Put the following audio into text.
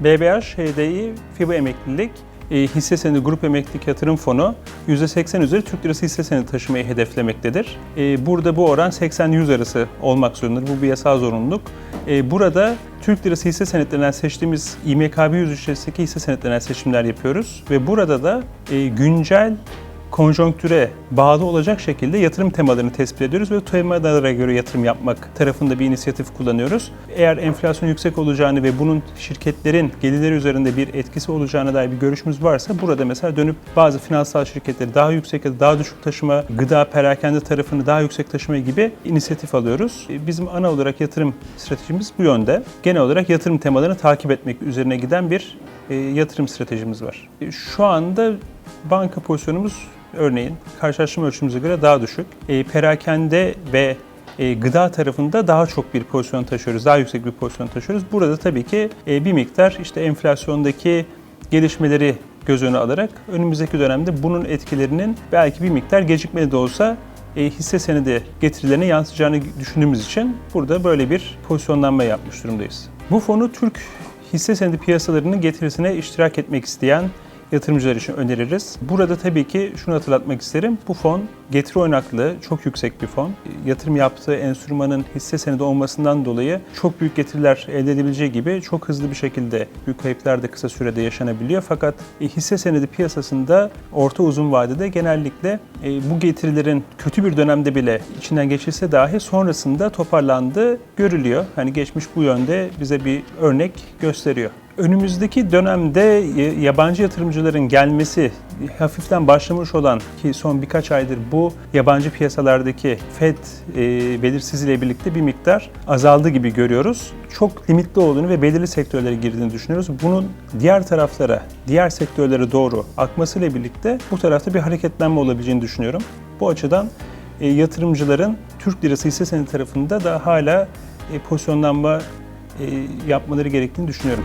BBH HDI FIBA emeklilik e, hisse senedi grup emeklilik yatırım fonu %80 üzeri Türk lirası hisse senedi taşımayı hedeflemektedir. E, Burada bu oran 80-100 arası olmak zorundadır. Bu bir yasal zorunluluk. E, Burada Türk lirası hisse senetlerinden seçtiğimiz İMKB 100 içerisindeki hisse senetlerinden seçimler yapıyoruz. Ve burada da güncel konjonktüre bağlı olacak şekilde yatırım temalarını tespit ediyoruz ve temalara göre yatırım yapmak tarafında bir inisiyatif kullanıyoruz. Eğer enflasyon yüksek olacağını ve bunun şirketlerin gelirleri üzerinde bir etkisi olacağına dair bir görüşümüz varsa burada mesela dönüp bazı finansal şirketleri daha yüksek ya da daha düşük taşıma, gıda, perakende tarafını daha yüksek taşıma gibi inisiyatif alıyoruz. E, Bizim ana olarak yatırım stratejimiz bu yönde. Genel olarak yatırım temalarını takip etmek üzerine giden bir e, yatırım stratejimiz var. E, Şu anda banka pozisyonumuz örneğin karşılaştırma ölçümümüze göre daha düşük. E, perakende ve e, gıda tarafında daha çok bir pozisyon taşıyoruz, daha yüksek bir pozisyon taşıyoruz. Burada tabii ki e, bir miktar işte enflasyondaki gelişmeleri göz önüne alarak önümüzdeki dönemde bunun etkilerinin belki bir miktar gecikmeli de olsa e, hisse senedi getirilerine yansıyacağını düşündüğümüz için burada böyle bir pozisyonlanma yapmış durumdayız. Bu fonu Türk hisse senedi piyasalarının getirisine iştirak etmek isteyen yatırımcılar için öneririz. Burada tabii ki şunu hatırlatmak isterim. Bu fon getiri oynaklığı çok yüksek bir fon. Yatırım yaptığı enstrümanın hisse senedi olmasından dolayı çok büyük getiriler elde edebileceği gibi çok hızlı bir şekilde büyük kayıplar da kısa sürede yaşanabiliyor. Fakat e, hisse senedi piyasasında orta uzun vadede genellikle e, bu getirilerin kötü bir dönemde bile içinden geçilse dahi sonrasında toparlandığı görülüyor. Hani geçmiş bu yönde bize bir örnek gösteriyor. Önümüzdeki dönemde y- yabancı yatırımcıların gelmesi hafiften başlamış olan ki son birkaç aydır bu yabancı piyasalardaki FED e, belirsizliğiyle birlikte bir miktar azaldı gibi görüyoruz. Çok limitli olduğunu ve belirli sektörlere girdiğini düşünüyoruz. Bunun diğer taraflara, diğer sektörlere doğru akmasıyla birlikte bu tarafta bir hareketlenme olabileceğini düşünüyorum. Bu açıdan e, yatırımcıların Türk lirası hisse senedi tarafında da hala e, pozisyonlanma e, yapmaları gerektiğini düşünüyorum.